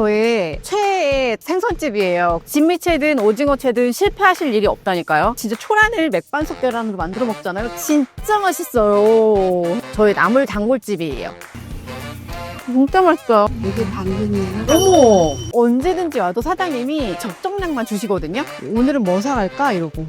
저의 최애 생선집이에요. 진미채든 오징어채든 실패하실 일이 없다니까요. 진짜 초란을 맥반석 계란으로 만들어 먹잖아요. 진짜 맛있어요. 저의 나물 단골집이에요. 진짜 맛있어요. 이게 당근이에요. 어머! 언제든지 와도 사장님이 적정량만 주시거든요. 오늘은 뭐 사갈까? 이러고.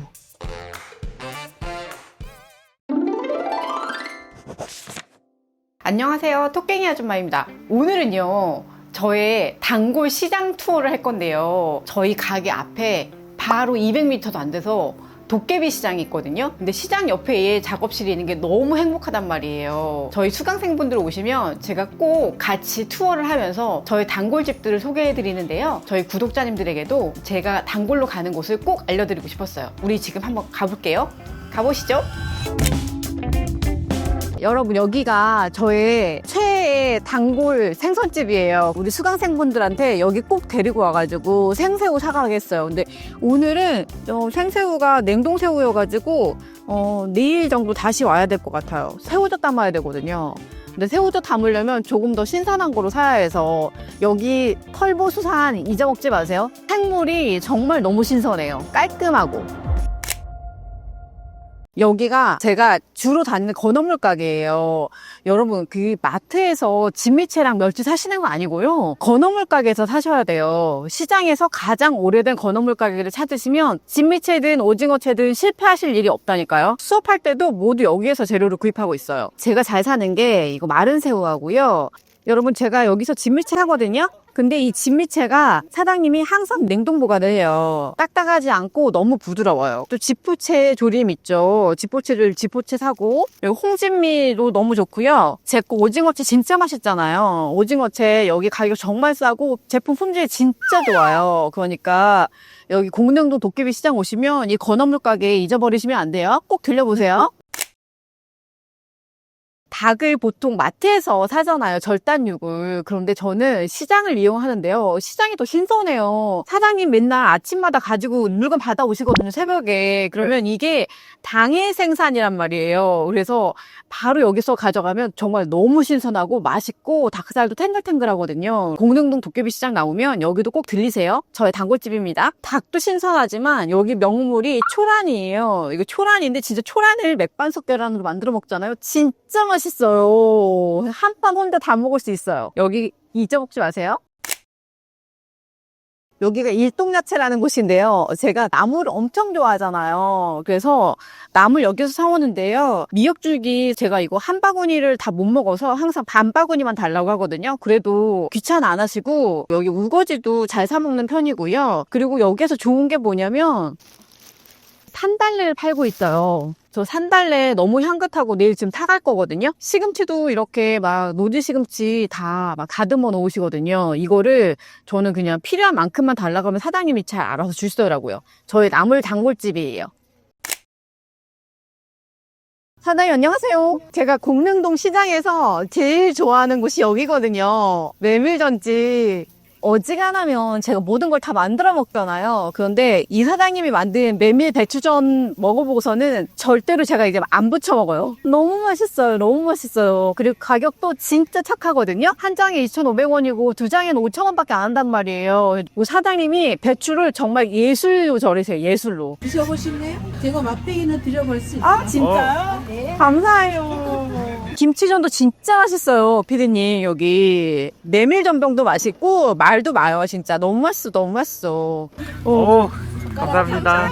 안녕하세요. 토깽이 아줌마입니다. 오늘은요, 저의 단골 시장 투어를 할 건데요. 저희 가게 앞에 바로 200m도 안 돼서 도깨비 시장이 있거든요. 근데 시장 옆에 작업실이 있는 게 너무 행복하단 말이에요. 저희 수강생분들 오시면 제가 꼭 같이 투어를 하면서 저희 단골집들을 소개해 드리는데요. 저희 구독자님들에게도 제가 단골로 가는 곳을 꼭 알려드리고 싶었어요. 우리 지금 한번 가볼게요. 가보시죠. 여러분 여기가 저의 최애 단골 생선집이에요. 우리 수강생분들한테 여기 꼭 데리고 와가지고 생새우 사가겠어요. 근데 오늘은 어, 생새우가 냉동새우여가지고 어, 내일 정도 다시 와야 될 것 같아요. 새우젓 담아야 되거든요. 근데 새우젓 담으려면 조금 더 신선한 거로 사야 해서 여기 털보수산 잊어먹지 마세요. 생물이 정말 너무 신선해요. 깔끔하고. 여기가 제가 주로 다니는 건어물 가게예요. 여러분 그 마트에서 진미채랑 멸치 사시는 거 아니고요. 건어물 가게에서 사셔야 돼요. 시장에서 가장 오래된 건어물 가게를 찾으시면 진미채든 오징어채든 실패하실 일이 없다니까요. 수업할 때도 모두 여기에서 재료를 구입하고 있어요. 제가 잘 사는 게 이거 마른 새우하고요. 여러분 제가 여기서 진미채 사거든요. 근데 이 진미채가 사장님이 항상 냉동 보관을 해요. 딱딱하지 않고 너무 부드러워요. 또 지포채 조림 있죠. 지포채를 지포채 사고 여기 홍진미도 너무 좋고요. 제거 오징어채 진짜 맛있잖아요. 오징어채 여기 가격 정말 싸고 제품 품질 진짜 좋아요. 그러니까 여기 공릉동 도깨비 시장 오시면 이 건어물 가게 잊어버리시면 안 돼요. 꼭 들려보세요. 닭을 보통 마트에서 사잖아요. 절단육을. 그런데 저는 시장을 이용하는데요. 시장이 더 신선해요. 사장님 맨날 아침마다 가지고 물건 받아 오시거든요. 새벽에. 그러면 이게 당일 생산이란 말이에요. 그래서 바로 여기서 가져가면 정말 너무 신선하고 맛있고 닭살도 탱글탱글하거든요. 공릉동 도깨비 시장 나오면 여기도 꼭 들리세요. 저의 단골집입니다. 닭도 신선하지만 여기 명물이 초란이에요. 이거 초란인데 진짜 초란을 맥반석 계란으로 만들어 먹잖아요. 진짜 맛있어요. 한 판 혼자 다 먹을 수 있어요. 여기 잊어먹지 마세요. 여기가 일동야채라는 곳인데요. 제가 나물을 엄청 좋아하잖아요. 그래서 나물 여기서 사오는데요. 미역줄기 제가 이거 한 바구니를 다 못 먹어서 항상 반 바구니만 달라고 하거든요. 그래도 귀찮아 안 하시고 여기 우거지도 잘 사 먹는 편이고요. 그리고 여기에서 좋은 게 뭐냐면 산달래를 팔고 있어요. 저 산달래 너무 향긋하고 내일 지금 타갈 거거든요. 시금치도 이렇게 막 노지 시금치 다 막 다듬어 놓으시거든요. 이거를 저는 그냥 필요한 만큼만 달라고 하면 사장님이 잘 알아서 주시더라고요. 저희 나물 단골집이에요. 사장님 안녕하세요. 제가 공릉동 시장에서 제일 좋아하는 곳이 여기거든요. 메밀전집. 어지간하면 제가 모든 걸 다 만들어 먹잖아요. 그런데 이 사장님이 만든 메밀 배추전 먹어보고서는 절대로 제가 이제 안 부쳐 먹어요. 너무 맛있어요. 너무 맛있어요. 그리고 가격도 진짜 착하거든요. 한 장에 2,500원이고 두 장에는 5,000원밖에 안 한단 말이에요. 이 사장님이 배추를 정말 예술로 절이세요. 예술로. 드셔보실래요? 제가 맛배기는 드려볼 수 있어요. 아 진짜요? 네. 감사해요. 김치전도 진짜 맛있어요, 피디님 여기 메밀 전병도 맛있고 말도 마요 진짜 너무 맛있어, 너무 맛있어. 어. 오, 감사합니다.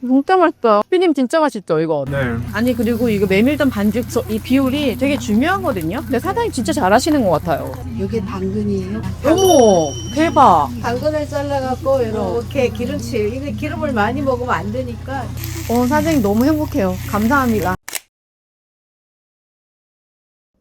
진짜 맛있어요. 피디님 진짜 맛있죠 이거. 네. 아니 그리고 이거 메밀전 반죽 저- 이 비율이 되게 중요하거든요. 근데 사장님 진짜 잘하시는 것 같아요. 이게 당근이에요. 어머 대박. 당근을 잘라갖고 이렇게 기름칠. 이게 기름을 많이 먹으면 안 되니까. 어 사장님 너무 행복해요. 감사합니다.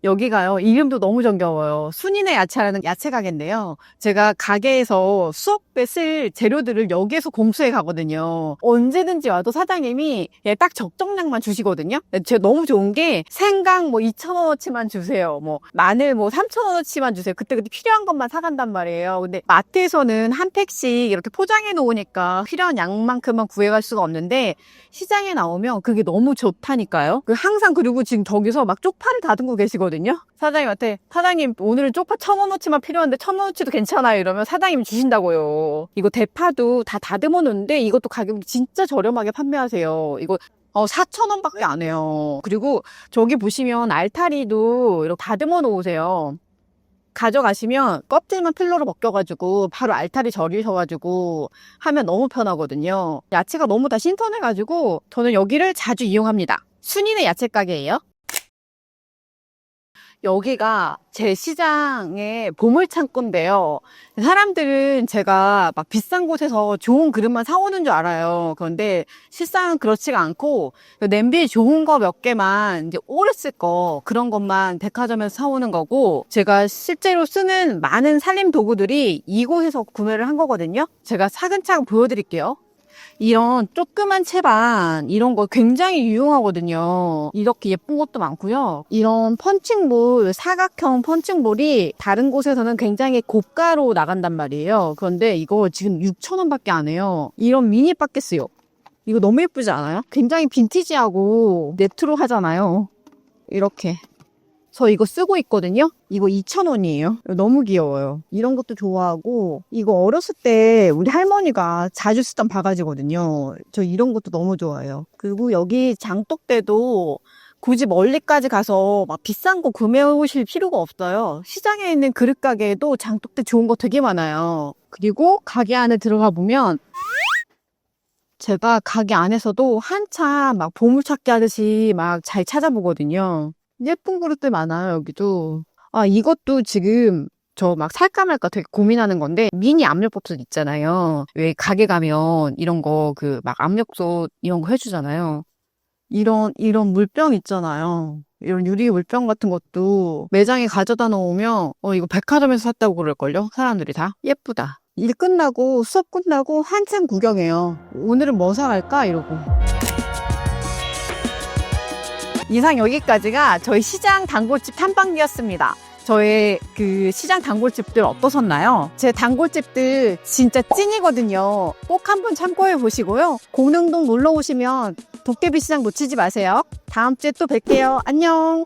여기가요. 이름도 너무 정겨워요. 순인의 야채라는 야채 가게인데요. 제가 가게에서 수업에 쓸 재료들을 여기에서 공수해 가거든요. 언제든지 와도 사장님이 예, 딱 적정량만 주시거든요. 제가 너무 좋은 게 생강 뭐 2,000원어치만 주세요. 뭐 마늘 뭐 3,000원어치만 주세요. 그때그때 필요한 것만 사간단 말이에요. 근데 마트에서는 한 팩씩 이렇게 포장해 놓으니까 필요한 양만큼만 구해갈 수가 없는데 시장에 나오면 그게 너무 좋다니까요. 그 항상 그리고 지금 저기서 막 쪽파를 다듬고 계시거든요. 드리거든요. 사장님한테 사장님 오늘은 쪽파 천 원어치만 필요한데 천 원어치도 괜찮아요 이러면 사장님이 주신다고요. 이거 대파도 다 다듬어 놓는데 이것도 가격이 진짜 저렴하게 판매하세요. 이거 어, 4,000원 밖에 안 해요. 그리고 저기 보시면 알타리도 이렇게 다듬어 놓으세요. 가져가시면 껍질만 필러로 벗겨가지고 바로 알타리 절이셔가지고 하면 너무 편하거든요. 야채가 너무 다 신선해가지고 저는 여기를 자주 이용합니다. 순인의 야채 가게예요. 여기가 제 시장의 보물 창고인데요. 사람들은 제가 막 비싼 곳에서 좋은 그릇만 사오는 줄 알아요. 그런데 실상은 그렇지가 않고 냄비 좋은 거 몇 개만 이제 오래 쓸 거 그런 것만 백화점에서 사오는 거고 제가 실제로 쓰는 많은 살림 도구들이 이곳에서 구매를 한 거거든요. 제가 차근차근 보여드릴게요. 이런 조그만 채반 이런 거 굉장히 유용하거든요. 이렇게 예쁜 것도 많고요. 이런 펀칭볼 사각형 펀칭볼이 다른 곳에서는 굉장히 고가로 나간단 말이에요. 그런데 이거 지금 6,000원밖에 안 해요. 이런 미니 바켓스요. 이거 너무 예쁘지 않아요? 굉장히 빈티지하고 네트로 하잖아요. 이렇게. 저 이거 쓰고 있거든요. 이거 2,000원이에요. 너무 귀여워요. 이런 것도 좋아하고 이거 어렸을 때 우리 할머니가 자주 쓰던 바가지거든요. 저 이런 것도 너무 좋아해요. 그리고 여기 장독대도 굳이 멀리까지 가서 막 비싼 거 구매해 오실 필요가 없어요. 시장에 있는 그릇 가게에도 장독대 좋은 거 되게 많아요. 그리고 가게 안에 들어가 보면 제가 가게 안에서도 한참 막 보물찾기 하듯이 막 잘 찾아보거든요. 예쁜 그릇들 많아요, 여기도. 아, 이것도 지금 저 막 살까 말까 되게 고민하는 건데, 미니 압력밥솥 있잖아요. 왜 가게 가면 이런 거 그 막 압력솥 이런 거 해주잖아요. 이런, 이런 물병 있잖아요. 이런 유리 물병 같은 것도 매장에 가져다 놓으면, 어, 이거 백화점에서 샀다고 그럴걸요? 사람들이 다. 예쁘다. 일 끝나고 수업 끝나고 한참 구경해요. 오늘은 뭐 사갈까? 이러고. 이상 여기까지가 저희 시장 단골집 탐방기였습니다. 저의 그 시장 단골집들 어떠셨나요? 제 단골집들 진짜 찐이거든요. 꼭 한번 참고해 보시고요. 공릉동 놀러 오시면 도깨비 시장 놓치지 마세요. 다음 주에 또 뵐게요. 안녕.